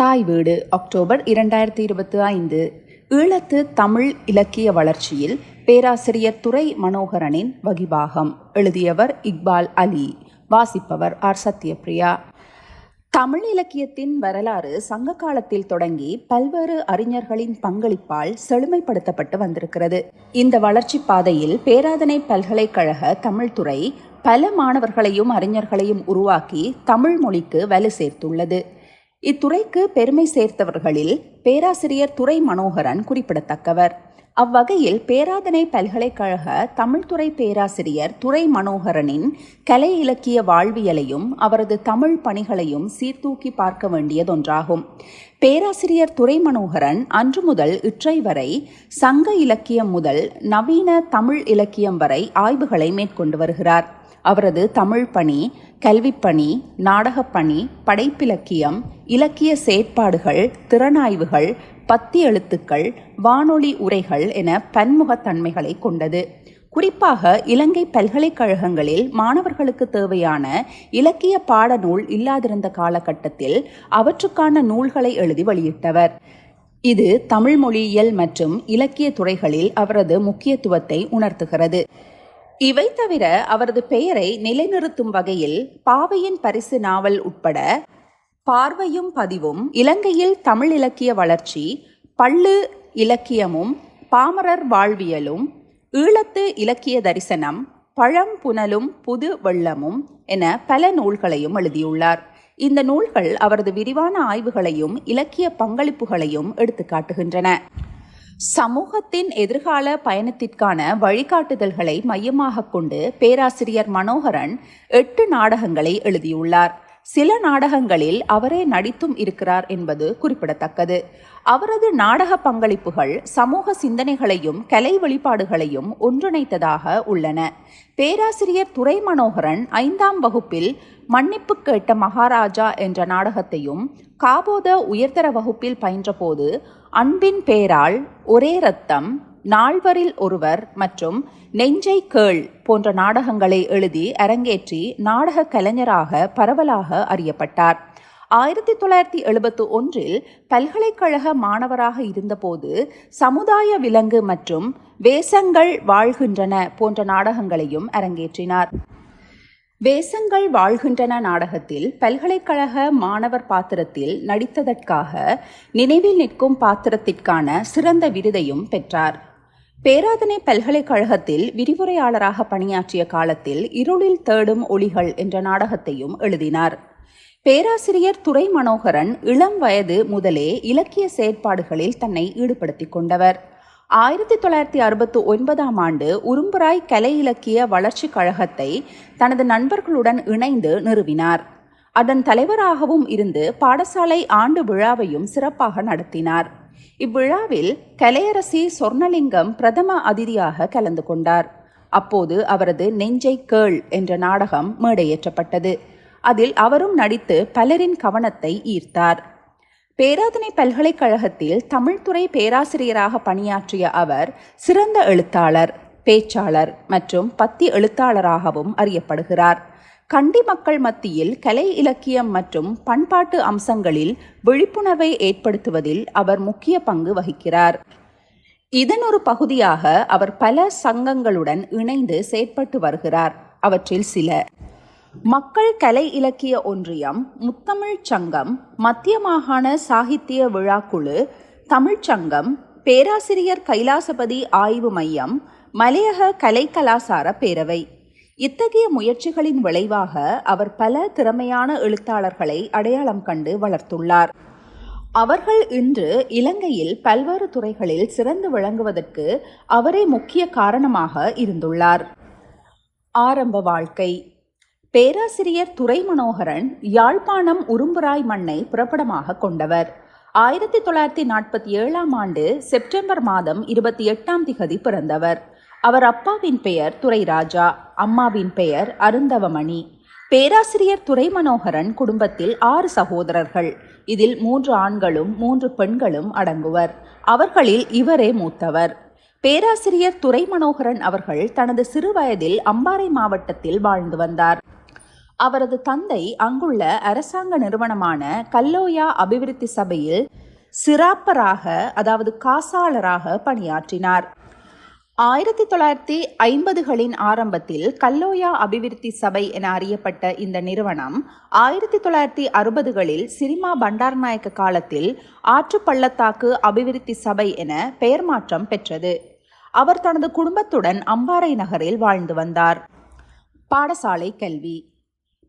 தாய் வீடு அக்டோபர் இரண்டாயிரத்தி இருபத்தி ஐந்து. ஈழத்து தமிழ் இலக்கிய வளர்ச்சியில் பேராசிரியர் துறை மனோகரனின் வகிபாகம். எழுதியவர் இக்பால் அலி வாசிப்பவர் ஆர் சத்யபிரியா. தமிழ் இலக்கியத்தின் வரலாறு சங்க காலத்தில் தொடங்கி பல்வேறு அறிஞர்களின் பங்களிப்பால் செழுமைப்படுத்தப்பட்டு வந்திருக்கிறது. இந்த வளர்ச்சி பாதையில் பேராதனை பல்கலைக்கழக தமிழ்துறை பல மாணவர்களையும் அறிஞர்களையும் உருவாக்கி தமிழ் மொழிக்கு வலு சேர்த்துள்ளது. இத்துறைக்கு பெருமை சேர்த்தவர்களில் பேராசிரியர் துறை மனோகரன் குறிப்பிடத்தக்கவர். அவ்வகையில் பேராதனை பல்கலைக்கழக தமிழ்துறை பேராசிரியர் துறை மனோகரனின் கலை இலக்கிய வாழ்வியலையும் அவரது தமிழ் பணிகளையும் சீர்தூக்கி பார்க்க வேண்டியதொன்றாகும். பேராசிரியர் துறை மனோகரன் அன்று முதல் இற்றை வரை சங்க இலக்கியம் முதல் நவீன தமிழ் இலக்கியம் வரை ஆய்வுகளை மேற்கொண்டு வருகிறார். அவரது தமிழ் பணி கல்விப்பணி நாடகப்பணி படைப்பிலக்கியம் இலக்கிய செயற்பாடுகள் திறனாய்வுகள் பத்தி எழுத்துக்கள் வானொலி உரைகள் என பன்முகத்தன்மைகளை கொண்டது. குறிப்பாக இலங்கை பல்கலைக்கழகங்களில் மாணவர்களுக்கு தேவையான இலக்கிய பாடநூல் இல்லாதிருந்த காலகட்டத்தில் அவற்றுக்கான நூல்களை எழுதி வெளியிட்டவர். இது தமிழ் மொழியியல் மற்றும் இலக்கிய துறைகளில் அவரது முக்கியத்துவத்தை உணர்த்துகிறது. இவை தவிர அவரது பெயரை நிலைநிறுத்தும் வகையில் பாவையின் பரிசு நாவல் உட்பட பார்வையும் பதிவும் இலங்கையில் தமிழ் இலக்கிய வளர்ச்சி பள்ளு இலக்கியமும் பாமரர் வாழ்வியலும் ஈழத்து இலக்கிய தரிசனம் பழம் புனலும் புது வெள்ளமும் என பல நூல்களையும் எழுதியுள்ளார். இந்த நூல்கள் அவரது விரிவான ஆய்வுகளையும் இலக்கிய பங்களிப்புகளையும் எடுத்துக்காட்டுகின்றன. சமூகத்தின் எதிர்கால பயணத்திற்கான வழிகாட்டுதல்களை மையமாக கொண்டு பேராசிரியர் மனோகரன் எட்டு நாடகங்களை எழுதியுள்ளார். சில நாடகங்களில் அவரே நடித்தும் இருக்கிறார் என்பது குறிப்பிடத்தக்கது. அவரது நாடக பங்களிப்புகள் சமூக சிந்தனைகளையும் கலை வெளிப்பாடுகளையும் ஒன்றிணைத்ததாக உள்ளன. பேராசிரியர் துரை மனோகரன் ஐந்தாம் வகுப்பில் மன்னிப்பு கேட்ட மகாராஜா என்ற நாடகத்தையும் காபோத உயர்தர வகுப்பில் பயின்றபோது அன்பின் பேரால் ஒரே ரத்தம் நால்வரில் ஒருவர் மற்றும் நெஞ்சை கேள் போன்ற நாடகங்களை எழுதி அரங்கேற்றி நாடக கலைஞராக பரவலாக அறியப்பட்டார். ஆயிரத்தி தொள்ளாயிரத்தி எழுபத்து ஒன்றில் பல்கலைக்கழக மாணவராக இருந்தபோது சமுதாய விலங்கு மற்றும் வேசங்கள் வாழ்கின்றன போன்ற நாடகங்களையும் அரங்கேற்றினார். வேசங்கள் வாழ்கின்றன நாடகத்தில் பல்கலைக்கழக மாணவர் பாத்திரத்தில் நடித்ததற்காக நினைவில் நிற்கும் பாத்திரத்திற்கான சிறந்த விருதையும் பெற்றார். பேராதனை பல்கலைக்கழகத்தில் விரிவுரையாளராக பணியாற்றிய காலத்தில் இருளில் தேடும் ஒளிகள் என்ற நாடகத்தையும் எழுதினார். பேராசிரியர் துரை மனோகரன் இளம் வயது முதலே இலக்கிய செயற்பாடுகளில் தன்னை ஈடுபடுத்திக் கொண்டவர். ஆயிரத்தி தொள்ளாயிரத்தி அறுபத்தி ஒன்பதாம் ஆண்டு உரும்புராய் கலை இலக்கிய வளர்ச்சி கழகத்தை தனது நண்பர்களுடன் இணைந்து நிறுவினார். அதன் தலைவராகவும் இருந்து பாடசாலை ஆண்டு விழாவையும் சிறப்பாக நடத்தினார். இவ்விழாவில் கலையரசி சொர்ணலிங்கம் பிரதம அதிதியாக கலந்து கொண்டார். அப்போது அவரது நெஞ்சை கேள் என்ற நாடகம் மேடையேற்றப்பட்டது. அதில் அவரும் நடித்து பலரின் கவனத்தை ஈர்த்தார். பேராதனை பல்கலைக்கழகத்தில் தமிழ்துறை பேராசிரியராக பணியாற்றிய அவர் சிறந்த எழுத்தாளர் பேச்சாளர் மற்றும் பத்தி எழுத்தாளராகவும் அறியப்படுகிறார். கண்டி மக்கள் மத்தியில் கலை இலக்கியம் மற்றும் பண்பாட்டு அம்சங்களில் விழிப்புணர்வை ஏற்படுத்துவதில் அவர் முக்கிய பங்கு வகிக்கிறார். இதன் ஒரு பகுதியாக அவர் பல சங்கங்களுடன் இணைந்து செயற்பட்டு வருகிறார். அவற்றில் சில மக்கள் கலை இலக்கிய ஒன்றியம் முத்தமிழ் சங்கம் மத்திய மாகாண சாகித்ய விழாக்குழு தமிழ்ச்சங்கம் பேராசிரியர் கைலாசபதி ஆய்வு மையம் மலையக கலை கலாசார பேரவை. இத்தகைய முயற்சிகளின் விளைவாக அவர் பல திறமையான எழுத்தாளர்களை அடையாளம் கண்டு வளர்த்துள்ளார். அவர்கள் இன்று இலங்கையில் பல்வேறு துறைகளில் சிறந்து விளங்குவதற்கு அவரே முக்கிய காரணமாக இருந்துள்ளார். ஆரம்ப வாழ்க்கை. பேராசிரியர் துரை மனோகரன் யாழ்ப்பாணம் உரும்புராய் மண்ணை புறப்படமாக கொண்டவர். ஆயிரத்தி தொள்ளாயிரத்தி நாற்பத்தி ஏழாம் ஆண்டு செப்டம்பர் மாதம் இருபத்தி எட்டாம் திகதி பிறந்தவர். அவர் அப்பாவின் பெயர் துரைராஜா அம்மாவின் பெயர் அருந்தவமணி. பேராசிரியர் துரை மனோகரன் குடும்பத்தில் ஆறு சகோதரர்கள். இதில் மூன்று ஆண்களும் மூன்று பெண்களும் அடங்குவர். அவர்களில் இவரே மூத்தவர். பேராசிரியர் துரை மனோகரன் அவர்கள் தனது சிறு வயதில் அம்பாறை மாவட்டத்தில் வாழ்ந்து வந்தார். அவரது தந்தை அங்குள்ள அரசாங்க நிறுவனமான கல்லோயா அபிவிருத்தி சபையில் சிராப்பராக அதாவது காசாளராக பணியாற்றினார். ஆயிரத்தி தொள்ளாயிரத்தி ஐம்பதுகளின் ஆரம்பத்தில் கல்லோயா அபிவிருத்தி சபை என அறியப்பட்ட இந்த நிறுவனம் ஆயிரத்தி தொள்ளாயிரத்தி அறுபதுகளில் சினிமா பண்டார்நாயக்க காலத்தில் ஆற்று பள்ளத்தாக்கு அபிவிருத்தி சபை என பெயர் மாற்றம் பெற்றது. அவர் தனது குடும்பத்துடன் அம்பாறை நகரில் வாழ்ந்து வந்தார். பாடசாலை கல்வி.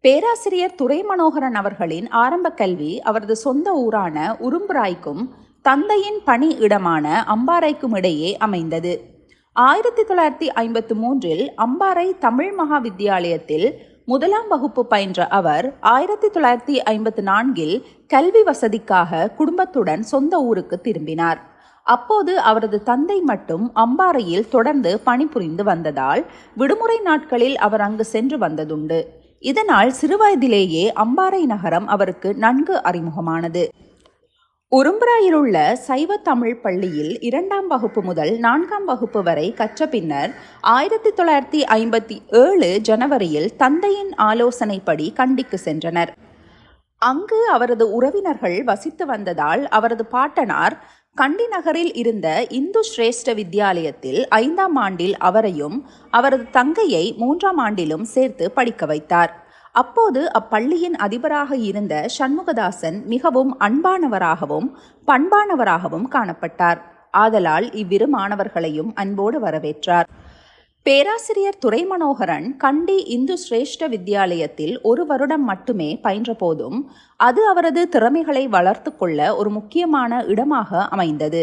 பேராசிரியர் துரை மனோகரன் அவர்களின் ஆரம்ப கல்வி அவரது சொந்த ஊரான உரும்புராய்க்கும் தந்தையின் பணி இடமான அம்பாறைக்கும் இடையே அமைந்தது. ஆயிரத்தி தொள்ளாயிரத்தி ஐம்பத்து மூன்றில் அம்பாறை தமிழ் மகா வித்தியாலயத்தில் முதலாம் வகுப்பு பயின்ற அவர் ஆயிரத்தி தொள்ளாயிரத்தி ஐம்பத்து நான்கில் கல்வி வசதிக்காக குடும்பத்துடன் சொந்த ஊருக்கு திரும்பினார். அப்போது அவரது தந்தை மட்டும் அம்பாறையில் தொடர்ந்து பணிபுரிந்து வந்ததால் விடுமுறை நாட்களில் அவர் அங்கு சென்று வந்ததுண்டு. இதனால் சிறுவயதிலேயே அம்பாறை நகரம் அவருக்கு நன்கு அறிமுகமானது. உரும்புராயில் உள்ள சைவ தமிழ் பள்ளியில் இரண்டாம் வகுப்பு முதல் நான்காம் வகுப்பு வரை கற்ற பின்னர் ஆயிரத்தி தொள்ளாயிரத்தி ஐம்பத்தி ஏழு ஜனவரியில் தந்தையின் ஆலோசனைப்படி கண்டிக்கு சென்றனர். அங்கு அவரது உறவினர்கள் வசித்து வந்ததால் அவரது பாட்டனார் கண்டி நகரில் இருந்த இந்து சிரேஷ்ட வித்யாலயத்தில் ஐந்தாம் ஆண்டில் அவரையும் அவரது தங்கையை மூன்றாம் ஆண்டிலும் சேர்த்து படிக்க வைத்தார். அப்போது அப்பள்ளியின் அதிபராக இருந்த சண்முகதாசன் மிகவும் அன்பானவராகவும் பண்பானவராகவும் காணப்பட்டார். ஆதலால் இவ்விரு மாணவர்களையும் அன்போடு வரவேற்றார். பேராசிரியர் துரை மனோகரன் கண்டி இந்து சிரேஷ்ட வித்யாலயத்தில் ஒரு வருடம் மட்டுமே பயின்ற போதும் அது அவரது திறமைகளை வளர்த்து கொள்ள ஒரு முக்கியமான இடமாக அமைந்தது.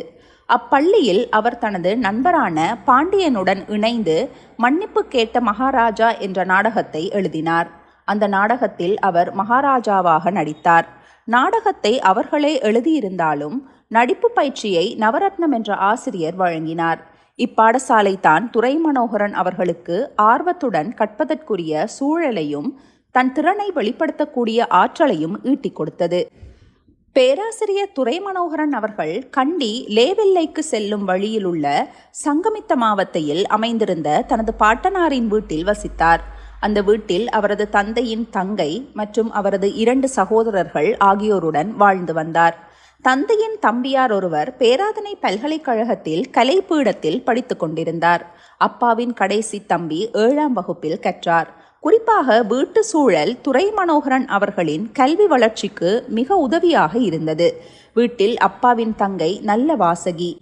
அப்பள்ளியில் அவர் தனது நண்பரான பாண்டியனுடன் இணைந்து மன்னிப்பு கேட்ட மகாராஜா என்ற நாடகத்தை எழுதினார். அந்த நாடகத்தில் அவர் மகாராஜாவாக நடித்தார். நாடகத்தை அவர்களே எழுதியிருந்தாலும் நடிப்பு பயிற்சியை நவரத்னம் என்ற ஆசிரியர் வழங்கினார். இப்பாடசாலை தான் துரை மனோகரன் அவர்களுக்கு ஆர்வத்துடன் கற்பதற்குரிய சூழலையும் தன் திறனை வெளிப்படுத்தக்கூடிய ஆற்றலையும் ஈட்டிக் கொடுத்தது. பேராசிரியர் துரை மனோகரன் அவர்கள் கண்டி லேவெல்லைக்கு செல்லும் வழியில் உள்ள சங்கமித்த மாவத்தையில் அமைந்திருந்த தனது பாட்டனாரின் வீட்டில் வசித்தார். அந்த வீட்டில் அவரது தந்தையின் தங்கை மற்றும் அவரது இரண்டு சகோதரர்கள் ஆகியோருடன் வாழ்ந்து வந்தார். தந்தையின் தம்பியார் ஒருவர் பேராதனை பல்கலைக்கழகத்தில் கலைப்பீடத்தில் படித்துக் கொண்டிருந்தார். அப்பாவின் கடைசி தம்பி ஏழாம் வகுப்பில் கற்றார். குறிப்பாக வீட்டு சூழல் துறை மனோகரன் அவர்களின் கல்வி வளர்ச்சிக்கு மிக உதவியாக இருந்தது. வீட்டில் அப்பாவின் தங்கை நல்ல வாசகி.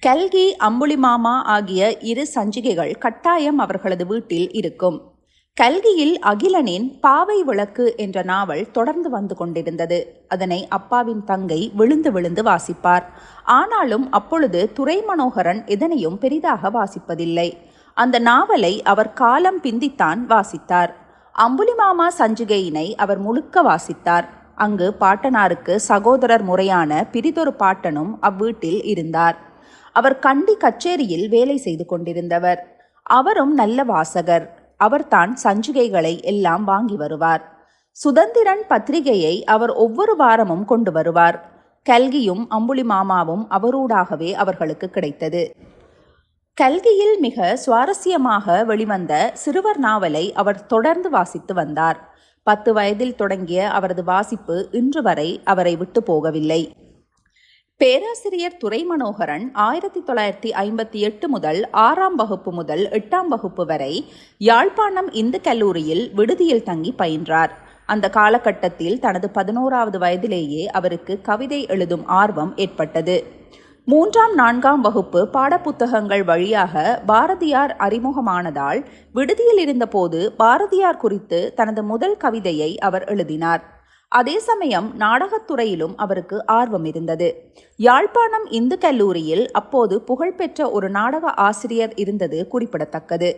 கல்கி அம்புலிமாமா ஆகிய இரு சஞ்சிகைகள் கட்டாயம் அவர்களது வீட்டில் இருக்கும். கல்கியில் அகிலனின் பாவை விளக்கு என்ற நாவல் தொடர்ந்து வந்து கொண்டிருந்தது. அதனை அப்பாவின் தங்கை விழுந்து விழுந்து வாசிப்பார். ஆனாலும் அப்பொழுது துரை மனோகரன் எதனையும் பெரிதாக வாசிப்பதில்லை. அந்த நாவலை அவர் காலம் பிந்தித்தான் வாசித்தார். அம்புலிமாமா சஞ்சிகையினை அவர் முழுக்க வாசித்தார். அங்கு பாட்டனாருக்கு சகோதரர் முறையான பிரிதொரு பாட்டனும் அவ்வீட்டில் இருந்தார். அவர் கண்டி கச்சேரியில் வேலை செய்து கொண்டிருந்தவர். அவரும் நல்ல வாசகர். அவர்தான் சஞ்சிகைகளை எல்லாம் வாங்கி வருவார். சுதந்திரன் பத்திரிகையை அவர் ஒவ்வொரு வாரமும் கொண்டு வருவார். கல்கியும் அம்புலி மாமாவும் அவரூடாகவே அவர்களுக்கு கிடைத்தது. கல்கியில் மிக சுவாரஸ்யமாக வெளிவந்த சிறுவர் நாவலை அவர் தொடர்ந்து வாசித்து வந்தார். பத்து வயதில் தொடங்கிய அவரது வாசிப்பு இன்று வரை அவரை விட்டு போகவில்லை. பேராசிரியர் துரை மனோகரன் ஆயிரத்தி தொள்ளாயிரத்தி ஐம்பத்தி எட்டு முதல் ஆறாம் வகுப்பு முதல் எட்டாம் வகுப்பு வரை யாழ்ப்பாணம் இந்து கல்லூரியில் விடுதியில் தங்கி பயின்றார். அந்த காலகட்டத்தில் தனது பதினோராவது வயதிலேயே அவருக்கு கவிதை எழுதும் ஆர்வம் ஏற்பட்டது. மூன்றாம் நான்காம் வகுப்பு பாடப்புத்தகங்கள் வழியாக பாரதியார் அறிமுகமானதால் விடுதியில் இருந்தபோது பாரதியார் குறித்து தனது முதல் கவிதையை அவர் எழுதினார். அதே சமயம் நாடகத்துறையிலும் அவருக்கு ஆர்வம் இருந்தது. யாழ்ப்பாணம் இந்து கல்லூரியில் அப்போது புகழ்பெற்ற ஒரு நாடக ஆசிரியர் இருந்தது குறிப்பிடத்தக்கது.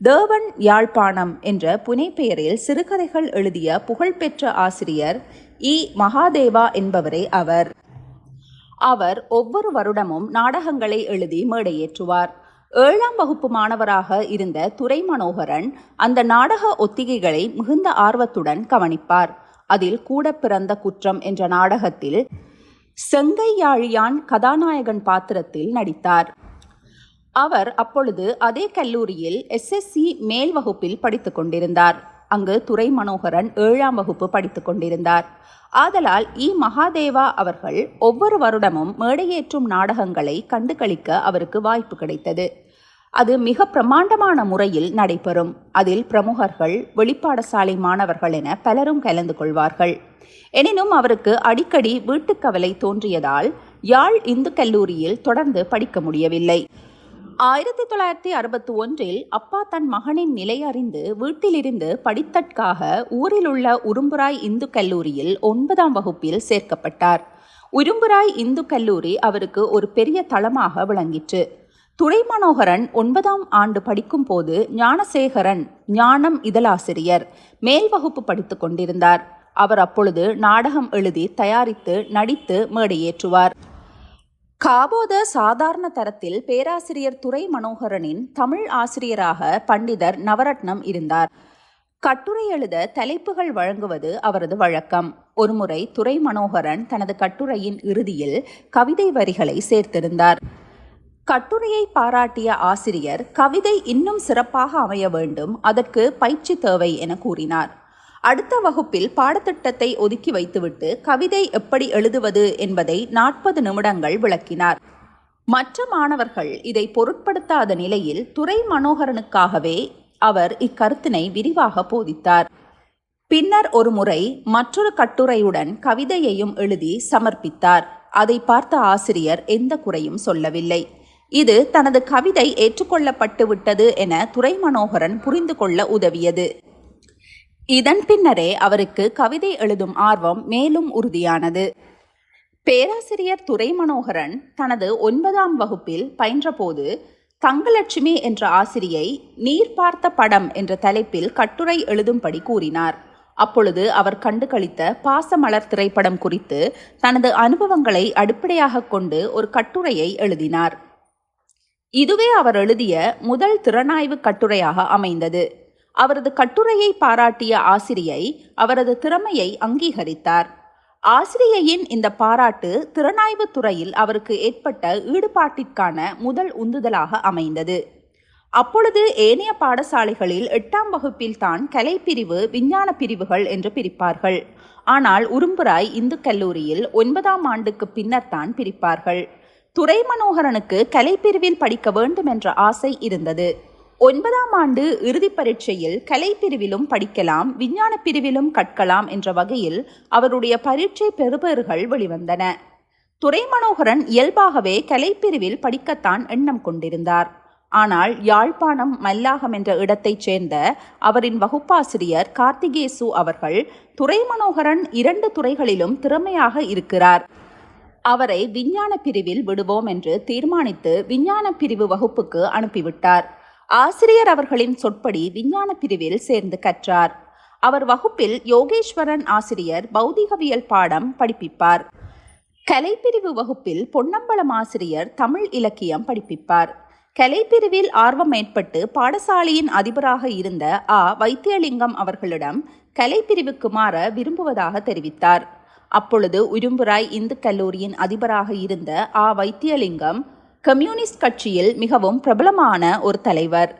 தேவன் யாழ்ப்பாணம் என்ற புனைப்பெயரில் சிறுகதைகள் எழுதிய புகழ்பெற்ற ஆசிரியர் இ. மகாதேவா என்பவரே அவர். அவர் ஒவ்வொரு வருடமும் நாடகங்களை எழுதி மேடையேற்றுவார். ஏழாம் வகுப்பு மாணவராக இருந்த துரை மனோகரன் அந்த நாடக ஒத்திகைகளை மிகுந்த ஆர்வத்துடன் கவனிப்பார். அதில் கூட பிறந்த குற்றம் என்ற நாடகத்தில் செங்கையாழியான் கதாநாயகன் பாத்திரத்தில் நடித்தார். அவர் அப்பொழுது அதே கல்லூரியில் எஸ்எஸ்சி மேல் வகுப்பில் படித்துக் கொண்டிருந்தார். அங்கு துறை மனோகரன் ஏழாம் வகுப்பு படித்துக் கொண்டிருந்தார். ஆதலால் இ. மகாதேவா அவர்கள் ஒவ்வொரு வருடமும் மேடையேற்றும் நாடகங்களை கண்டுகளிக்க அவருக்கு வாய்ப்பு கிடைத்தது. அது மிக பிரமாண்டமான முறையில் நடைபெறும். அதில் பிரமுகர்கள் வெளிப்பாடசாலை மாணவர்கள் என பலரும் கலந்து கொள்வார்கள். எனினும் அவருக்கு அடிக்கடி வீட்டுக்கவலை தோன்றியதால் யாழ் இந்து கல்லூரியில் தொடர்ந்து படிக்க முடியவில்லை. ஆயிரத்தி தொள்ளாயிரத்தி அறுபத்தி ஒன்றில் அப்பா தன் மகனின் நிலை அறிந்து வீட்டிலிருந்து படித்தற்காக ஊரிலுள்ள உரும்புராய் இந்து கல்லூரியில் ஒன்பதாம் வகுப்பில் சேர்க்கப்பட்டார். உரும்புராய் இந்து கல்லூரி அவருக்கு ஒரு பெரிய தளமாக விளங்கிற்று. துரை மனோகரன் ஒன்பதாம் ஆண்டு படிக்கும் போது ஞானசேகரன் ஞானம் இதழாசிரியர் மேல் வகுப்பு படித்துக் கொண்டிருந்தார். அவர் அப்பொழுது நாடகம் எழுதி தயாரித்து நடித்து மேடையேற்றுவார். காபோத சாதாரண தரத்தில் பேராசிரியர் துரை மனோகரனின் தமிழ் ஆசிரியராக பண்டிதர் நவரத்னம் இருந்தார். கட்டுரை எழுத தலைப்புகள் வழங்குவது அவரது வழக்கம். ஒருமுறை துரை மனோகரன் தனது கட்டுரையின் இறுதியில் கவிதை வரிகளை சேர்த்திருந்தார். கட்டுரையை பாராட்டிய ஆசிரியர் கவிதை இன்னும் சிறப்பாக அமைய வேண்டும் அதற்கு பயிற்சி தேவை என கூறினார். அடுத்த வகுப்பில் பாடத்திட்டத்தை ஒதுக்கி வைத்துவிட்டு கவிதை எப்படி எழுதுவது என்பதை நாற்பது நிமிடங்கள் விளக்கினார். மற்ற மாணவர்கள் இதை பொருட்படுத்தாத நிலையில் துறை மனோகரனுக்காகவே அவர் இக்கருத்தினை விரிவாக போதித்தார். பின்னர் ஒரு முறை மற்றொரு கட்டுரையுடன் கவிதையையும் எழுதி சமர்ப்பித்தார். அதை பார்த்த ஆசிரியர் எந்த குறையும் சொல்லவில்லை. இது தனது கவிதை ஏற்றுக்கொள்ளப்பட்டு விட்டது என துரை மனோகரன் புரிந்து கொள்ள உதவியது. இதன் பின்னரே அவருக்கு கவிதை எழுதும் ஆர்வம் மேலும் உறுதியானது. பேராசிரியர் துரை மனோகரன் தனது ஒன்பதாம் வகுப்பில் பயின்றபோது தங்கலட்சுமி என்ற ஆசிரியை நீர் பார்த்த படம் என்ற தலைப்பில் கட்டுரை எழுதும்படி கூறினார். அப்பொழுது அவர் கண்டுகளித்த பாசமலர் திரைப்படம் குறித்து தனது அனுபவங்களை அடிப்படையாக கொண்டு ஒரு கட்டுரையை எழுதினார். இதுவே அவர் எழுதிய முதல் திறனாய்வு கட்டுரையாக அமைந்தது. அவரது கட்டுரையை பாராட்டிய ஆசிரியை அவரது திறமையை அங்கீகரித்தார். ஆசிரியையின் இந்த பாராட்டு திறனாய்வு துறையில் அவருக்கு ஏற்பட்ட ஈடுபாட்டிற்கான முதல் உந்துதலாக அமைந்தது. அப்பொழுது ஏனைய பாடசாலைகளில் எட்டாம் வகுப்பில் தான் கலைப்பிரிவு விஞ்ஞான பிரிவுகள் என்று பிரிப்பார்கள். ஆனால் உரும்புராய் இந்து கல்லூரியில் ஒன்பதாம் ஆண்டுக்கு பின்னர் தான் பிரிப்பார்கள். துரை மனோகரனுக்கு கலைப்பிரிவில் படிக்க வேண்டும் என்ற ஆசை இருந்தது. ஒன்பதாம் ஆண்டு இறுதிப் பரீட்சையில் கலைப்பிரிவிலும் படிக்கலாம் விஞ்ஞான பிரிவிலும் கற்கலாம் என்ற வகையில் அவருடைய பரீட்சை பெறுபேறுகள் வெளிவந்தன. துரை மனோகரன் இயல்பாகவே கலைப்பிரிவில் படிக்கத்தான் எண்ணம் கொண்டிருந்தார். ஆனால் யாழ்ப்பாணம் மல்லாகம் என்ற இடத்தைச் சேர்ந்த அவரின் வகுப்பாசிரியர் கார்த்திகேசு அவர்கள் துரை மனோகரன் இரண்டு துறைகளிலும் திறமையாக இருக்கிறார். அவரை விஞ்ஞான பிரிவில் விடுவோம் என்று தீர்மானித்து விஞ்ஞான பிரிவு வகுப்புக்கு அனுப்பிவிட்டார். ஆசிரியர் அவர்களின் சொற்படி விஞ்ஞான பிரிவில் சேர்ந்து கற்றார். அவர் வகுப்பில் யோகேஸ்வரன் ஆசிரியர் பௌதிகவியல் பாடம் படிப்பிப்பார். கலைப்பிரிவு வகுப்பில் பொன்னம்பலம் ஆசிரியர் தமிழ் இலக்கியம் படிப்பிப்பார். கலைப்பிரிவில் ஆர்வம் ஏற்பட்டு பாடசாலையின் அதிபராக இருந்த ஆ. வைத்தியலிங்கம் அவர்களிடம் கலைப்பிரிவுக்கு மாற விரும்புவதாக தெரிவித்தார். அப்பொழுது உரும்புராய் இந்து கல்லூரியின் அதிபராக இருந்த ஆ. வைத்தியலிங்கம் கம்யூனிஸ்ட் கட்சியில் மிகவும் பிரபலமான ஒரு தலைவர்.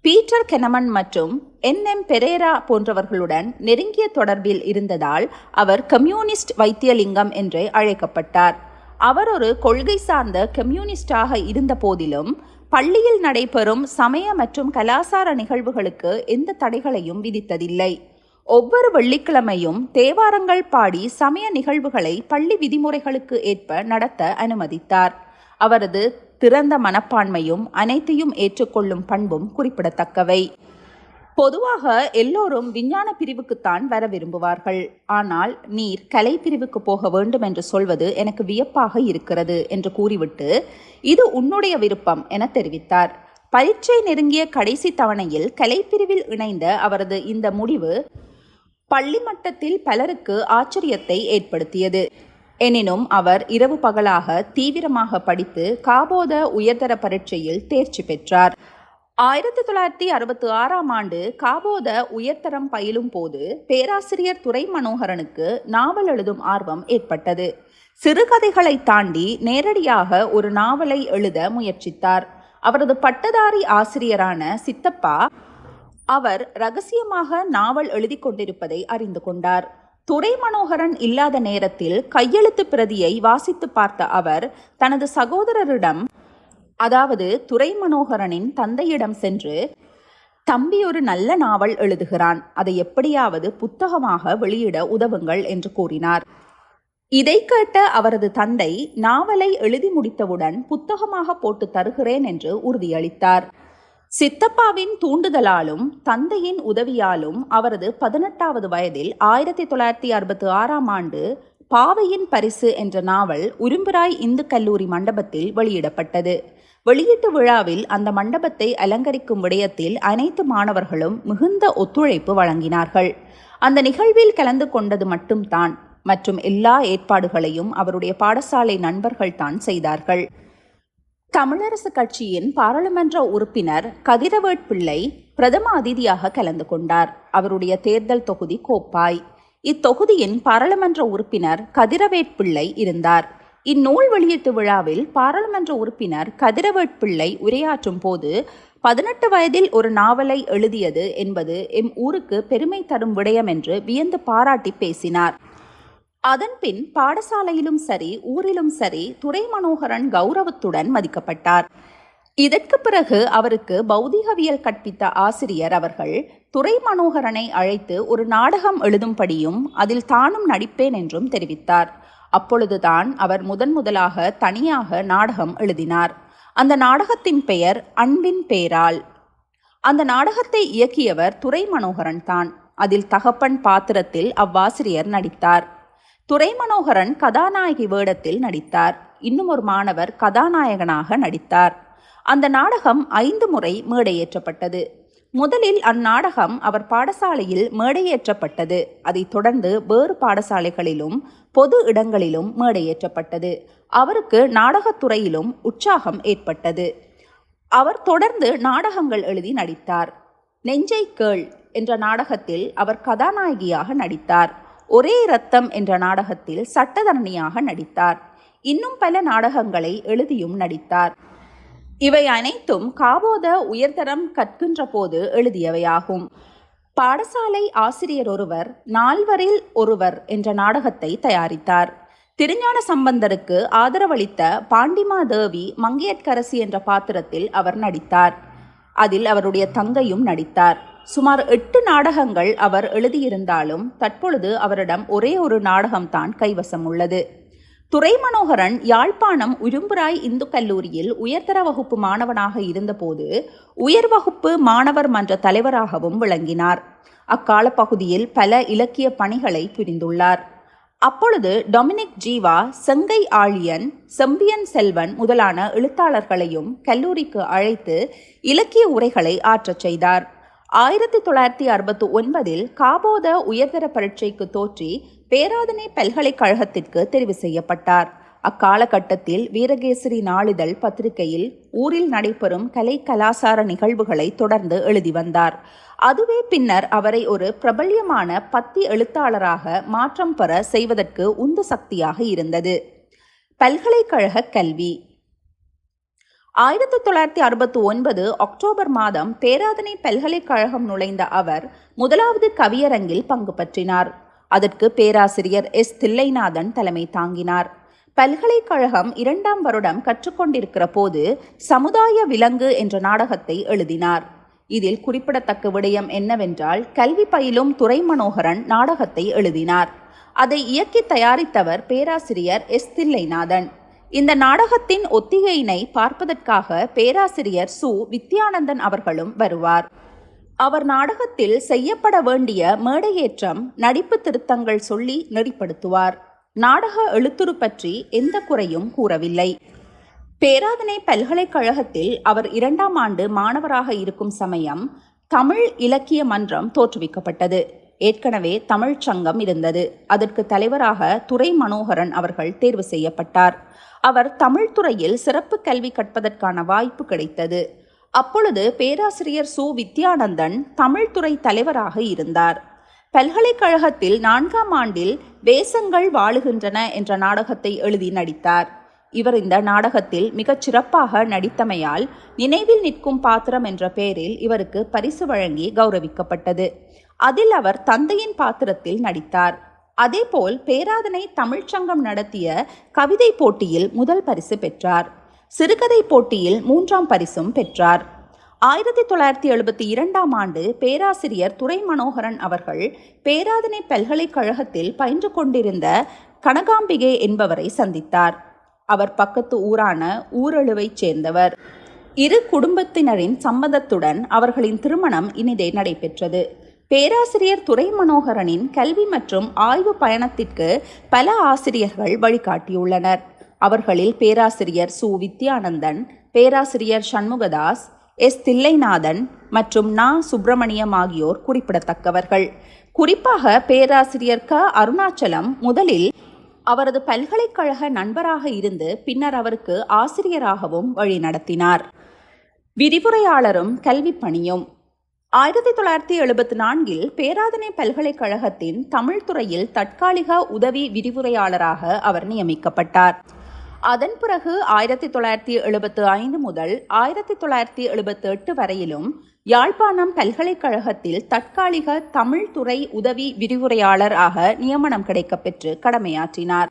பீட்டர் கெனமன் மற்றும் என். எம். பெரேரா போன்றவர்களுடன் நெருங்கிய தொடர்பில் இருந்ததால் அவர் கம்யூனிஸ்ட் வைத்தியலிங்கம் என்று அழைக்கப்பட்டார். அவர் ஒரு கொள்கை சார்ந்த கம்யூனிஸ்டாக இருந்த போதிலும் பள்ளியில் நடைபெறும் சமய மற்றும் கலாசார நிகழ்வுகளுக்கு எந்த தடைகளையும் விதித்ததில்லை. ஒவ்வொரு வெள்ளிக்கிழமையும் தேவாரங்கள் பாடி சமய நிகழ்வுகளை பள்ளி விதிமுறைகளுக்கு ஏற்ப நடத்த அனுமதித்தார். அவரது திறந்த மனப்பான்மையும் அனைத்தையும் ஏற்றுக்கொள்ளும் பண்பும் குறிப்பிடத்தக்கவை. பொதுவாக எல்லோரும் விஞ்ஞான பிரிவுக்குத்தான் வர விரும்புவார்கள். ஆனால் நீர் கலை பிரிவுக்கு போக வேண்டும் என்று சொல்வது எனக்கு வியப்பாக இருக்கிறது என்று கூறிவிட்டு இது உன்னுடைய விருப்பம் என தெரிவித்தார். பரீட்சை நெருங்கிய கடைசி தவணையில் கலைப்பிரிவில் இணைந்த அவரது இந்த முடிவு பள்ளி மட்டத்தில் பலருக்கு ஆச்சரியத்தை ஏற்படுத்தியது. எனினும் அவர் இரவு பகலாக தீவிரமாக படித்து காபோத உயர்தர பரீட்சையில் தேர்ச்சி பெற்றார். ஆயிரத்தி தொள்ளாயிரத்தி அறுபத்தி ஆறாம் ஆண்டு காபோத உயர்தரம் பயிலும் போது பேராசிரியர் துரை மனோகரனுக்கு நாவல் எழுதும் ஆர்வம் ஏற்பட்டது. சிறுகதைகளை தாண்டி நேரடியாக ஒரு நாவலை எழுத முயற்சித்தார். அவரது பட்டதாரி ஆசிரியரான சித்தப்பா அவர் ரகசியமாக நாவல் எழுதி கொண்டிருப்பதை அறிந்து கொண்டார். துரை மனோகரன் இல்லாத நேரத்தில் கையெழுத்து பிரதியை வாசித்து பார்த்த அவர் தனது சகோதரரிடம் அதாவது துரை மனோகரனின் தந்தையிடம் சென்று தம்பி ஒரு நல்ல நாவல் எழுதுகிறான். அதை எப்படியாவது புத்தகமாக வெளியிட உதவுங்கள் என்று கூறினார். இதை கேட்ட அவரது தந்தை நாவலை எழுதி முடித்தவுடன் புத்தகமாக போட்டு தருகிறேன் என்று உறுதியளித்தார். சித்தப்பாவின் தூண்டுதலாலும் தந்தையின் உதவியாலும் அவரது பதினெட்டாவது வயதில் ஆயிரத்தி தொள்ளாயிரத்தி அறுபத்தி ஆறாம் ஆண்டு பாவையின் பரிசு என்ற நாவல் உரும்புராய் இந்து கல்லூரி மண்டபத்தில் வெளியிடப்பட்டது. வெளியீட்டு விழாவில் அந்த மண்டபத்தை அலங்கரிக்கும் விடயத்தில் அனைத்து மாணவர்களும் மிகுந்த ஒத்துழைப்பு வழங்கினார்கள். அந்த நிகழ்வில் கலந்து கொண்டது மட்டும்தான் மற்றும் எல்லா ஏற்பாடுகளையும் அவருடைய பாடசாலை நண்பர்கள் தான் செய்தார்கள். தமிழரசு கட்சியின் பாராளுமன்ற உறுப்பினர் கதிரவேட் பிள்ளை பிரதம அதிதியாக கலந்து கொண்டார். அவருடைய தேர்தல் தொகுதி கோப்பாய். இத்தொகுதியின் பாராளுமன்ற உறுப்பினர் கதிரவேட் பிள்ளை இருந்தார். இந்நூல் வெளியீட்டு விழாவில் பாராளுமன்ற உறுப்பினர் கதிரவேட் பிள்ளை உரையாற்றும் போது பதினெட்டு வயதில் ஒரு நாவலை எழுதியது என்பது எம் ஊருக்கு பெருமை தரும் விடயம் என்று வியந்து பாராட்டி பேசினார். அதன்பின் பாடசாலையிலும் சரி ஊரிலும் சரி துரை மனோகரன் கௌரவத்துடன் மதிக்கப்பட்டார். இதற்கு பிறகு அவருக்கு பௌதிகவியல் கற்பித்த ஆசிரியர் அவர்கள் துறை மனோகரனை அழைத்து ஒரு நாடகம் எழுதும்படியும் அதில் தானும் நடிப்பேன் என்றும் தெரிவித்தார். அப்பொழுதுதான் அவர் முதன் முதலாக தனியாக நாடகம் எழுதினார். அந்த நாடகத்தின் பெயர் அன்பின் பேரால். அந்த நாடகத்தை இயக்கியவர் துரை மனோகரன் தான் அதில் தகப்பன் பாத்திரத்தில் அவ்வாசிரியர் நடித்தார். துரை மனோகரன் கதாநாயகி வேடத்தில் நடித்தார். இன்னும் ஒரு மாணவர் கதாநாயகனாக நடித்தார். அந்த நாடகம் ஐந்து முறை மேடையேற்றப்பட்டது. முதலில் அந்நாடகம் அவர் பாடசாலையில் மேடையேற்றப்பட்டது. அதைத் தொடர்ந்து வேறு பாடசாலைகளிலும் பொது இடங்களிலும் மேடையேற்றப்பட்டது. அவருக்கு நாடகத்துறையிலும் உற்சாகம் ஏற்பட்டது. அவர் தொடர்ந்து நாடகங்கள் எழுதி நடித்தார். நெஞ்சை கேள் என்ற நாடகத்தில் அவர் கதாநாயகியாக நடித்தார். ஒரே ரத்தம் என்ற நாடகத்தில் சட்டத்தரணியாக நடித்தார். இன்னும் பல நாடகங்களை எழுதியும் நடித்தார். இவை அனைத்தும் காபோத உயர்தரம் கற்கின்ற போது எழுதியவையாகும். பாடசாலை ஆசிரியர் ஒருவர் நால்வரில் ஒருவர் என்ற நாடகத்தை தயாரித்தார். திருஞான சம்பந்தருக்கு ஆதரவளித்த பாண்டிமாதேவி மங்கையற்கரசி என்ற பாத்திரத்தில் அவர் நடித்தார். அதில் அவருடைய தங்கையும் நடித்தார். சுமார் எட்டு நாடகங்கள் அவர் எழுதியிருந்தாலும் தற்பொழுது அவரிடம் ஒரே ஒரு நாடகம்தான் கைவசம் உள்ளது. துரை மனோகரன் யாழ்ப்பாணம் உரும்புராய் இந்து கல்லூரியில் உயர்தர வகுப்பு மாணவனாக இருந்தபோது உயர் வகுப்பு மாணவர் மன்ற தலைவராகவும் விளங்கினார். அக்கால பகுதியில் பல இலக்கிய பணிகளை புரிந்துள்ளார். அப்பொழுது டொமினிக் ஜீவா செங்கை ஆழியன் செம்பியன் செல்வன் முதலான எழுத்தாளர்களையும் கல்லூரிக்கு அழைத்து இலக்கிய உரைகளை ஆற்றச் செய்தார். ஆயிரத்தி தொள்ளாயிரத்தி அறுபத்தி ஒன்பதில் காபோத உயர்தர பரீட்சைக்கு தோற்றி பேராதனை பல்கலைக்கழகத்திற்கு தெரிவு செய்யப்பட்டார். அக்காலகட்டத்தில் வீரகேசரி நாளிதழ் பத்திரிகையில் ஊரில் நடைபெறும் கலை கலாசார நிகழ்வுகளை தொடர்ந்து எழுதி வந்தார். அதுவே பின்னர் அவரை ஒரு பிரபல்யமான பத்தி எழுத்தாளராக மாற்றம் பெற செய்வதற்கு உந்து சக்தியாக இருந்தது. பல்கலைக்கழக கல்வி ஆயிரத்தி தொள்ளாயிரத்தி அறுபத்தி ஒன்பது அக்டோபர் மாதம் பேராதனை பல்கலைக்கழகம் நுழைந்த அவர் முதலாவது கவியரங்கில் பங்கு பற்றினார். அதற்கு பேராசிரியர் எஸ். தில்லைநாதன் தலைமை தாங்கினார். பல்கலைக்கழகம் இரண்டாம் வருடம் கற்றுக்கொண்டிருக்கிற போது சமுதாய விலங்கு என்ற நாடகத்தை எழுதினார். இதில் குறிப்பிடத்தக்க விடயம் என்னவென்றால் கல்வி பயிலும் துறை மனோகரன் நாடகத்தை எழுதினார். அதை இயக்கி தயாரித்தவர் பேராசிரியர் எஸ். தில்லைநாதன். இந்த நாடகத்தின் ஒத்திகையினை பார்ப்பதற்காக பேராசிரியர் சு. வித்யானந்தன் அவர்களும் வருவார். அவர் நாடகத்தில் செய்யப்பட வேண்டிய மேடையேற்றம் நடிப்பு திருத்தங்கள் சொல்லி நெறிப்படுத்துவார். நாடக எழுத்துரு பற்றி எந்த குறையும் கூறவில்லை. பேராதனை பல்கலைக்கழகத்தில் அவர் இரண்டாம் ஆண்டு மாணவராக இருக்கும் சமயம் தமிழ் இலக்கிய மன்றம் தோற்றுவிக்கப்பட்டது. ஏற்கனவே தமிழ்ச் சங்கம் இருந்தது. அதற்கு தலைவராக துரை மனோகரன் அவர்கள் தேர்வு செய்யப்பட்டார். அவர் தமிழ் துறையில் சிறப்பு கல்வி கற்பதற்கான வாய்ப்பு கிடைத்தது. அப்பொழுது பேராசிரியர் சு. வித்யானந்தன் தமிழ்துறை தலைவராக இருந்தார். பல்கலைக்கழகத்தில் நான்காம் ஆண்டில் வேசங்கள் வாழுகின்றன என்ற நாடகத்தை எழுதி நடித்தார். இவர் இந்த நாடகத்தில் மிகச் சிறப்பாக நடித்தமையால் நினைவில் நிற்கும் பாத்திரம் என்ற பெயரில் இவருக்கு பரிசு வழங்கி கௌரவிக்கப்பட்டது. அதில் அவர் தந்தையின் பாத்திரத்தில் நடித்தார். அதேபோல் பேராதனை தமிழ்ச்சங்கம் நடத்திய கவிதை போட்டியில் முதல் பரிசு பெற்றார். சிறுகதை போட்டியில் மூன்றாம் பரிசும் பெற்றார். ஆயிரத்தி தொள்ளாயிரத்தி எழுபத்தி இரண்டாம் ஆண்டு பேராசிரியர் துரை மனோகரன் அவர்கள் பேராதனை பல்கலைக்கழகத்தில் பயின்று கொண்டிருந்த கனகாம்பிகை என்பவரை சந்தித்தார். அவர் பக்கத்து ஊரான ஊரழுவைச் சேர்ந்தவர். இரு குடும்பத்தினரின் சம்மதத்துடன் அவர்களின் திருமணம் இனிதே நடைபெற்றது. பேராசிரியர் துரை மனோகரனின் கல்வி மற்றும் ஆய்வு பயணத்திற்கு பல ஆசிரியர்கள் வழிகாட்டியுள்ளனர். அவர்களில் பேராசிரியர் சு. வித்யானந்தன் பேராசிரியர் சண்முகதாஸ் எஸ். தில்லைநாதன் மற்றும் நா. சுப்பிரமணியம் ஆகியோர் குறிப்பிடத்தக்கவர்கள். குறிப்பாக பேராசிரியர் க. அருணாச்சலம் முதலில் அவரது பல்கலைக்கழக நண்பராக இருந்து பின்னர் அவருக்கு ஆசிரியராகவும் வழிநடத்தினார். விரிவுரையாளரும் கல்வி பணியும். ஆயிரத்தி தொள்ளாயிரத்தி எழுபத்தி நான்கில் பேராதனை பல்கலைக்கழகத்தின் தமிழ் துறையில் தற்காலிக உதவி விரிவுரையாளராக அவர் நியமிக்கப்பட்டார். அதன் பிறகு ஆயிரத்தி தொள்ளாயிரத்தி எழுபத்து ஐந்து முதல் ஆயிரத்தி தொள்ளாயிரத்தி எழுபத்தி எட்டு வரையிலும் யாழ்ப்பாணம் பல்கலைக்கழகத்தில் தற்காலிக தமிழ் துறை உதவி விரிவுரையாளர் ஆக நியமனம் கிடைக்கப்பெற்று கடமையாற்றினார்.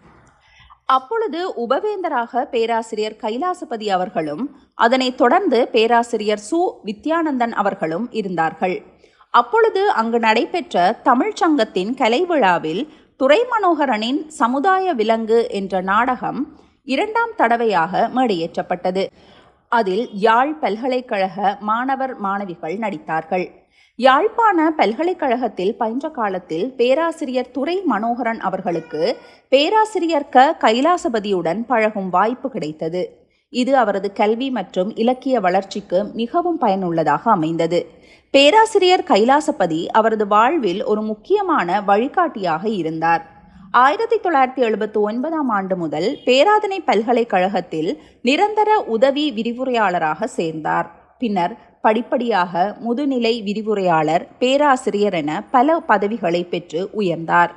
அப்பொழுது உபவேந்தராக பேராசிரியர் கைலாசபதி அவர்களும் அதனைத் தொடர்ந்து பேராசிரியர் சு. வித்யானந்தன் அவர்களும் இருந்தார்கள். அப்பொழுது அங்கு நடைபெற்ற தமிழ்ச்சங்கத்தின் கலை விழாவில் துறை மனோகரனின் சமுதாய விலங்கு என்ற நாடகம் இரண்டாம் தடவையாக மேடையேற்றப்பட்டது. அதில் யாழ் பல்கலைக்கழக மாணவர் மாணவிகள் நடித்தார்கள். யாழ்ப்பாண பல்கலைக்கழகத்தில் பயின்ற காலத்தில் பேராசிரியர் துரை மனோகரன் அவர்களுக்கு பேராசிரியர் க. கைலாசபதியுடன் பழகும் வாய்ப்பு கிடைத்தது. இது அவரது கல்வி மற்றும் இலக்கிய வளர்ச்சிக்கு மிகவும் பயனுள்ளதாக அமைந்தது. பேராசிரியர் கைலாசபதி அவரது வாழ்வில் ஒரு முக்கியமான வழிகாட்டியாக இருந்தார். ஆயிரத்தி தொள்ளாயிரத்தி எழுபத்தி ஒன்பதாம் ஆண்டு முதல் பேராதனை பல்கலைக்கழகத்தில் நிரந்தர உதவி விரிவுரையாளராக சேர்ந்தார். பின்னர் படிப்படியாக முதுநிலை விரிவுரையாளர் பேராசிரியர் என பல பதவிகளை பெற்று உயர்ந்தார்.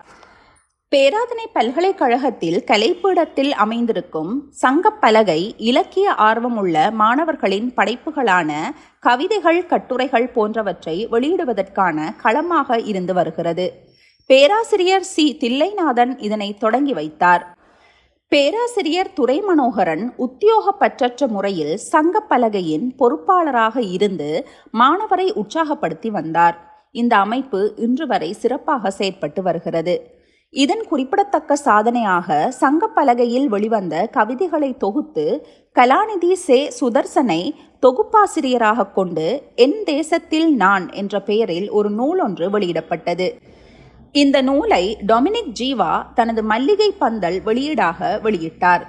பேராதனை பல்கலைக்கழகத்தில் கலைப்பீடத்தில் அமைந்திருக்கும் சங்கப்பலகை இலக்கிய ஆர்வமுள்ள மாணவர்களின் படைப்புகளான கவிதைகள் கட்டுரைகள் போன்றவற்றை வெளியிடுவதற்கான களமாக இருந்து வருகிறது. பேராசிரியர் சி. தில்லைநாதன் இதனை தொடங்கி வைத்தார். பேராசிரியர் துரை மனோகரன் உத்தியோகப்பற்றற்ற முறையில் சங்கப்பலகையின் பொறுப்பாளராக இருந்து மாணவரை உற்சாகப்படுத்தி வந்தார். இந்த அமைப்பு இன்று வரை சிறப்பாக செயற்பட்டு வருகிறது. இதன் குறிப்பிடத்தக்க சாதனையாக சங்கப்பலகையில் வெளிவந்த கவிதைகளை தொகுத்து கலாநிதி சே. சுதர்சனை தொகுப்பாசிரியராக கொண்டு என் தேசத்தில் நான் என்ற பெயரில் ஒரு நூல் ஒன்று வெளியிடப்பட்டது. இந்த நூலை டொமினிக் ஜீவா தனது மல்லிகை பந்தல் வெளியீடாக வெளியிட்டார்.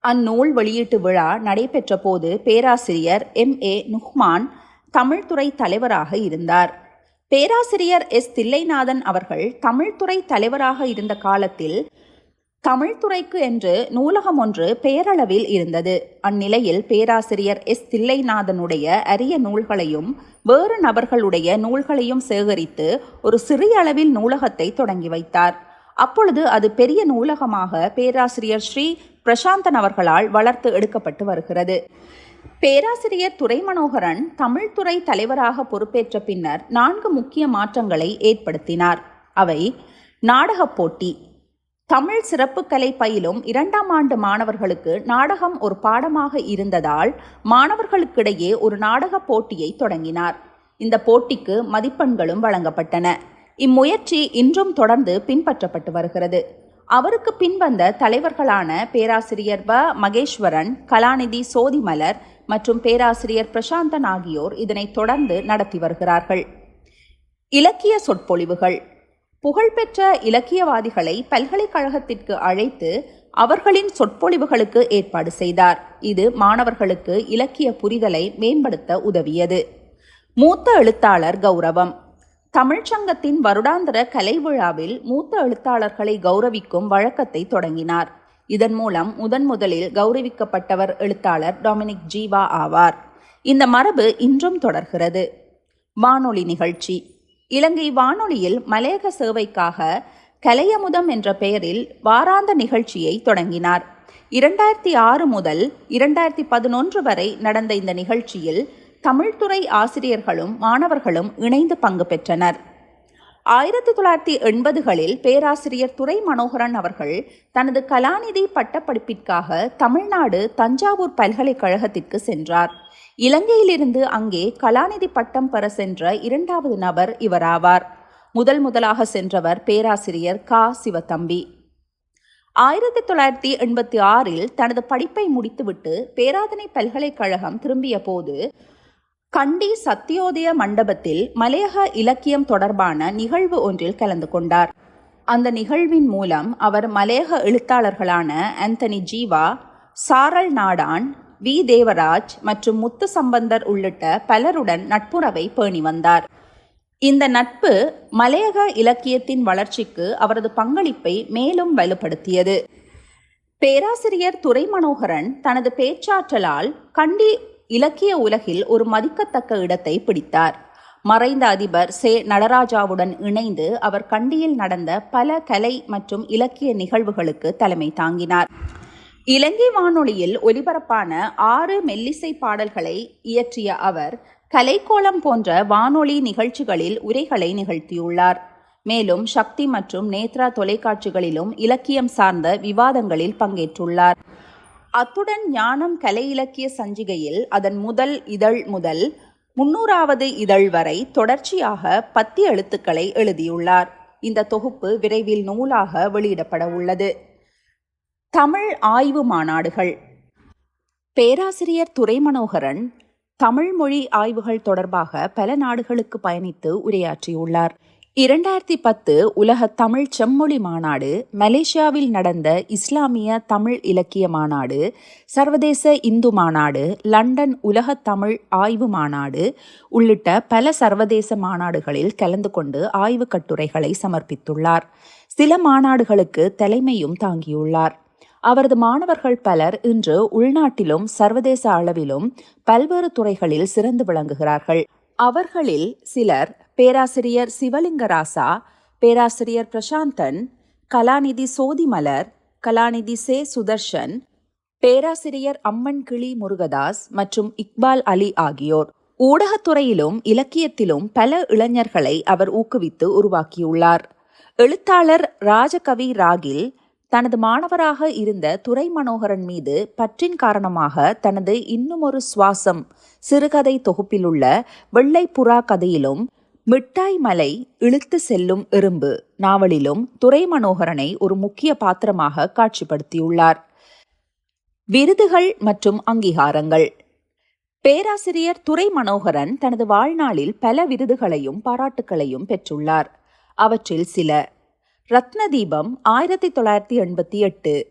அந்நூல் வெளியீட்டு விழா நடைபெற்ற போது பேராசிரியர் எம். ஏ. நுஹ்மான் தமிழ்துறை தலைவராக இருந்தார். பேராசிரியர் எஸ். தில்லைநாதன் அவர்கள் தமிழ்துறை தலைவராக இருந்த காலத்தில் தமிழ்துறைக்கு என்று நூலகம் ஒன்று பேரளவில் இருந்தது. அந்நிலையில் பேராசிரியர் எஸ். தில்லைநாதனுடைய அரிய நூல்களையும் வேறு நபர்களுடைய நூல்களையும் சேகரித்து ஒரு சிறிய அளவில் நூலகத்தை தொடங்கி வைத்தார். அப்பொழுது அது பெரிய நூலகமாக பேராசிரியர் ஸ்ரீ பிரசாந்தன் அவர்களால் வளர்த்து எடுக்கப்பட்டு வருகிறது. பேராசிரியர் துறை மனோகரன் தமிழ்துறை தலைவராக பொறுப்பேற்ற பின்னர் நான்கு முக்கிய மாற்றங்களை ஏற்படுத்தினார். அவை நாடகப் போட்டி தமிழ் சிறப்பு கலை பயிலும் இரண்டாம் ஆண்டு மாணவர்களுக்கு நாடகம் ஒரு பாடமாக இருந்ததால் மாணவர்களுக்கிடையே ஒரு நாடக போட்டியை தொடங்கினார். இந்த போட்டிக்கு மதிப்பெண்களும் வழங்கப்பட்டன. இம்முயற்சி இன்றும் தொடர்ந்து பின்பற்றப்பட்டு வருகிறது. அவருக்கு பின்வந்த தலைவர்களான பேராசிரியர் வ. மகேஸ்வரன் கலாநிதி சோதிமலர் மற்றும் பேராசிரியர் பிரசாந்தன் ஆகியோர் இதனை தொடர்ந்து நடத்தி வருகிறார்கள். இலக்கிய சொற்பொழிவுகள். புகழ்பெற்ற இலக்கியவாதிகளை பல்கலைக்கழகத்திற்கு அழைத்து அவர்களின் சொற்பொழிவுகளுக்கு ஏற்பாடு செய்தார். இது மாணவர்களுக்கு இலக்கிய புரிதலை மேம்படுத்த உதவியது. மூத்த எழுத்தாளர் கௌரவம். தமிழ்ச்சங்கத்தின் வருடாந்திர கலை விழாவில் மூத்த எழுத்தாளர்களை கௌரவிக்கும் வழக்கத்தை தொடங்கினார். இதன் மூலம் முதன் முதலில் கௌரவிக்கப்பட்டவர் எழுத்தாளர் டொமினிக் ஜீவா ஆவார். இந்த மரபு இன்றும் தொடர்கிறது. வானொலி நிகழ்ச்சி. இலங்கை வானொலியில் மலையக சேவைக்காக கலையமுதம் என்ற பெயரில் வாராந்த நிகழ்ச்சியை தொடங்கினார். இரண்டாயிரத்தி ஆறு முதல் இரண்டாயிரத்தி பதினொன்று வரை நடந்த இந்த நிகழ்ச்சியில் தமிழ்துறை ஆசிரியர்களும் மாணவர்களும் இணைந்து பங்கு பெற்றனர். ஆயிரத்தி தொள்ளாயிரத்தி எண்பதுகளில் பேராசிரியர் துரை மனோகரன் அவர்கள் தனது கலாநிதி பட்டப்படிப்பிற்காக தமிழ்நாடு தஞ்சாவூர் பல்கலைக்கழகத்திற்கு சென்றார். இலங்கையிலிருந்து அங்கே கலாநிதி பட்டம் பெற சென்ற இரண்டாவது நபர் இவராவார். முதல் முதலாக சென்றவர் பேராசிரியர் கா. சிவத்தம்பி. ஆயிரத்தி தொள்ளாயிரத்தி எண்பத்தி ஆறில் தனது படிப்பை முடித்துவிட்டு பேராதனை பல்கலைக்கழகம் திரும்பிய போது கண்டி சத்தியோதய மண்டபத்தில் மலையக இலக்கியம் தொடர்பான நிகழ்வு ஒன்றில் கலந்து கொண்டார். அந்த நிகழ்வின் மூலம் அவர் மலையக எழுத்தாளர்களான ஆந்தனி ஜீவா சாரல் நாடான் வி. தேவராஜ் மற்றும் முத்து சம்பந்தர் உள்ளிட்ட பலருடன் நட்புறவை பேணி வந்தார். இந்த நட்பு மலையக இலக்கியத்தின் வளர்ச்சிக்கு அவரது பங்களிப்பை மேலும் வலுப்படுத்தியது. பேராசிரியர் துரை மனோகரன் தனது பேச்சாற்றலால் கண்டி இலக்கிய உலகில் ஒரு மதிக்கத்தக்க இடத்தை பிடித்தார். மறைந்த அதிபர் சே. நடராஜாவுடன் இணைந்து அவர் கண்டியில் நடந்த பல கலை மற்றும் இலக்கிய நிகழ்வுகளுக்கு தலைமை தாங்கினார். இலங்கை வானொலியில் ஒலிபரப்பான ஆறு மெல்லிசை பாடல்களை இயற்றிய அவர் கலைக்கோலம் போன்ற வானொலி நிகழ்ச்சிகளில் உரைகளை நிகழ்த்தியுள்ளார். மேலும் சக்தி மற்றும் நேத்ரா தொலைக்காட்சிகளிலும் இலக்கியம் சார்ந்த விவாதங்களில் பங்கேற்றுள்ளார். அத்துடன் ஞானம் கலை இலக்கிய சஞ்சிகையில் அதன் முதல் இதழ் முதல் முன்னூறாவது இதழ் வரை தொடர்ச்சியாக பத்தி எழுத்துக்களை எழுதியுள்ளார். இந்த தொகுப்பு விரைவில் நூலாக வெளியிடப்பட உள்ளது தமிழ் ஆய்வு மாநாடுகள். பேராசிரியர் துரைமனோகரன் தமிழ் மொழி ஆய்வுகள் தொடர்பாக பல நாடுகளுக்கு பயணித்து உரையாற்றியுள்ளார். இரண்டாயிரத்தி பத்து உலக தமிழ் செம்மொழி மாநாடு மலேசியாவில் நடந்த இஸ்லாமிய தமிழ் இலக்கிய மாநாடு சர்வதேச இந்து மாநாடு லண்டன் உலக தமிழ் ஆய்வு மாநாடு உள்ளிட்ட பல சர்வதேச மாநாடுகளில் கலந்து கொண்டு ஆய்வு கட்டுரைகளை சமர்ப்பித்துள்ளார். சில மாநாடுகளுக்கு தலைமையும் தாங்கியுள்ளார். அவரது மாணவர்கள் பலர் இன்று உள்நாட்டிலும் சர்வதேச அளவிலும் பல்வேறு துறைகளில் சிறந்து விளங்குகிறார்கள். அவர்களில் சிலர் பேராசிரியர் சிவலிங்கராசா பேராசிரியர் பிரசாந்தன் கலாநிதி சோதிமலர் கலாநிதி சே சுதர்ஷன் பேராசிரியர் அம்மன் கிளி முருகதாஸ் மற்றும் இக்பால் அலி ஆகியோர். ஊடகத்துறையிலும் இலக்கியத்திலும் பல இளைஞர்களை அவர் ஊக்குவித்து உருவாக்கியுள்ளார். எழுத்தாளர் ராஜகவி ராகில் தனது மாணவராக இருந்த துரை மனோகரன் மீது பற்றின் காரணமாக தனது இன்னுமொரு சுவாசம் சிறுகதை தொகுப்பிலுள்ள வெள்ளை புறா கதையிலும் மிட்டாய் மலை இழுத்து செல்லும் எறும்பு நாவலிலும் துரை மனோகரனை ஒரு முக்கிய பாத்திரமாக காட்சிப்படுத்தியுள்ளார். விருதுகள் மற்றும் அங்கீகாரங்கள். பேராசிரியர் துரை மனோகரன் தனது வாழ்நாளில் பல விருதுகளையும் பாராட்டுகளையும் பெற்றுள்ளார். அவற்றில் சில ரத்ன தீபம் ஆயிரத்தி தொள்ளாயிரத்தி எண்பத்தி எட்டு.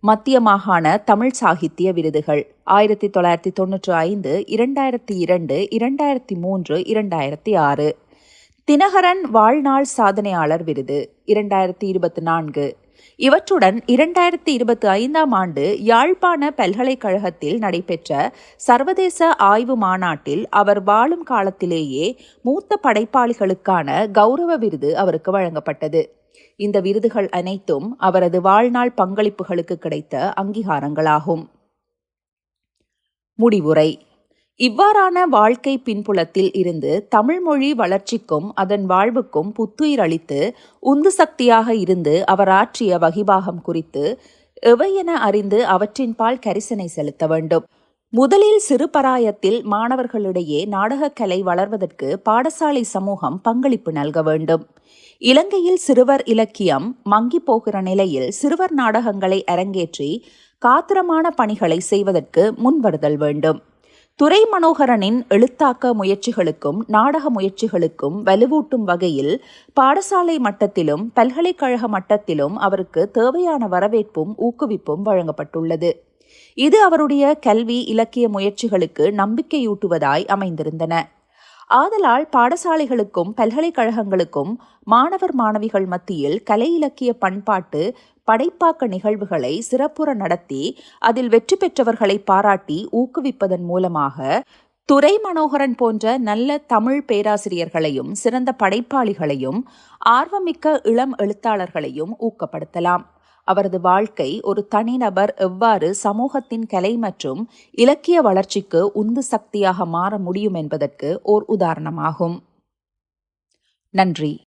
மத்திய மாகாண தமிழ் சாகித்ய விருதுகள் ஆயிரத்தி தொள்ளாயிரத்தி தொன்னூற்றி ஐந்து இரண்டாயிரத்தி இரண்டு இரண்டாயிரத்தி மூன்று இரண்டாயிரத்தி ஆறு. தினகரன் வாழ்நாள் சாதனையாளர் விருது இரண்டாயிரத்தி இருபத்தி நான்கு. இவற்றுடன் இரண்டாயிரத்தி இருபத்தி ஐந்தாம் ஆண்டு யாழ்ப்பாண பல்கலைக்கழகத்தில் நடைபெற்ற சர்வதேச ஆய்வு மாநாட்டில் அவர் வாழும் காலத்திலேயே மூத்த படைப்பாளிகளுக்கான கௌரவ விருது அவருக்கு வழங்கப்பட்டது. இந்த விருதுகள் அனைத்தும் அவரது வாழ்நாள் பங்களிப்புகளுக்கு கிடைத்த அங்கீகாரங்களாகும். முடிவுரை. இவ்வாறான வாழ்க்கை பின்புலத்தில் இருந்து தமிழ் மொழி வளர்ச்சிக்கும் அதன் வாழ்வுக்கும் புத்துயிர் அளித்து உந்து சக்தியாக இருந்து அவர் ஆற்றிய வகிபாகம் குறித்து எவையென அறிந்து அவற்றின்பால் கரிசனை செலுத்த வேண்டும். முதலில் சிறுபராயத்தில் மாணவர்களிடையே நாடகக்கலை வளர்வதற்கு பாடசாலை சமூகம் பங்களிப்பு நல்க வேண்டும். இலங்கையில் சிறுவர் இலக்கியம் மங்கி போகிற நிலையில் சிறுவர் நாடகங்களை அரங்கேற்றி காத்திரமான பணிகளை செய்வதற்கு முன்வருதல் வேண்டும். துரை மனோகரனின் எழுத்தாக்க முயற்சிகளுக்கும் நாடக முயற்சிகளுக்கும் வலுவூட்டும் வகையில் பாடசாலை மட்டத்திலும் பல்கலைக்கழக மட்டத்திலும் அவருக்கு தேவையான வரவேற்பும் ஊக்குவிப்பும் வழங்கப்பட்டுள்ளது. இது அவருடைய கல்வி இலக்கிய முயற்சிகளுக்கு நம்பிக்கையூட்டுவதாய் அமைந்திருந்தன. ஆதலால் பாடசாலைகளுக்கும் பல்கலைக்கழகங்களுக்கும் மாணவர் மாணவிகள் மத்தியில் கலை இலக்கிய பண்பாட்டு படைப்பாக்க நிகழ்வுகளை சிறப்புற நடத்தி அதில் வெற்றி பெற்றவர்களை பாராட்டி ஊக்குவிப்பதன் மூலமாக துரை மனோகரன் போன்ற நல்ல தமிழ் பேராசிரியர்களையும் சிறந்த படைப்பாளிகளையும் ஆர்வமிக்க இளம் எழுத்தாளர்களையும் ஊக்கப்படுத்தலாம். அவரது வாழ்க்கை ஒரு தனிநபர் எவ்வாறு சமூகத்தின் கலை மற்றும் இலக்கிய வளர்ச்சிக்கு உந்து சக்தியாக மாற முடியும் என்பதற்கு ஓர் உதாரணமாகும். நன்றி.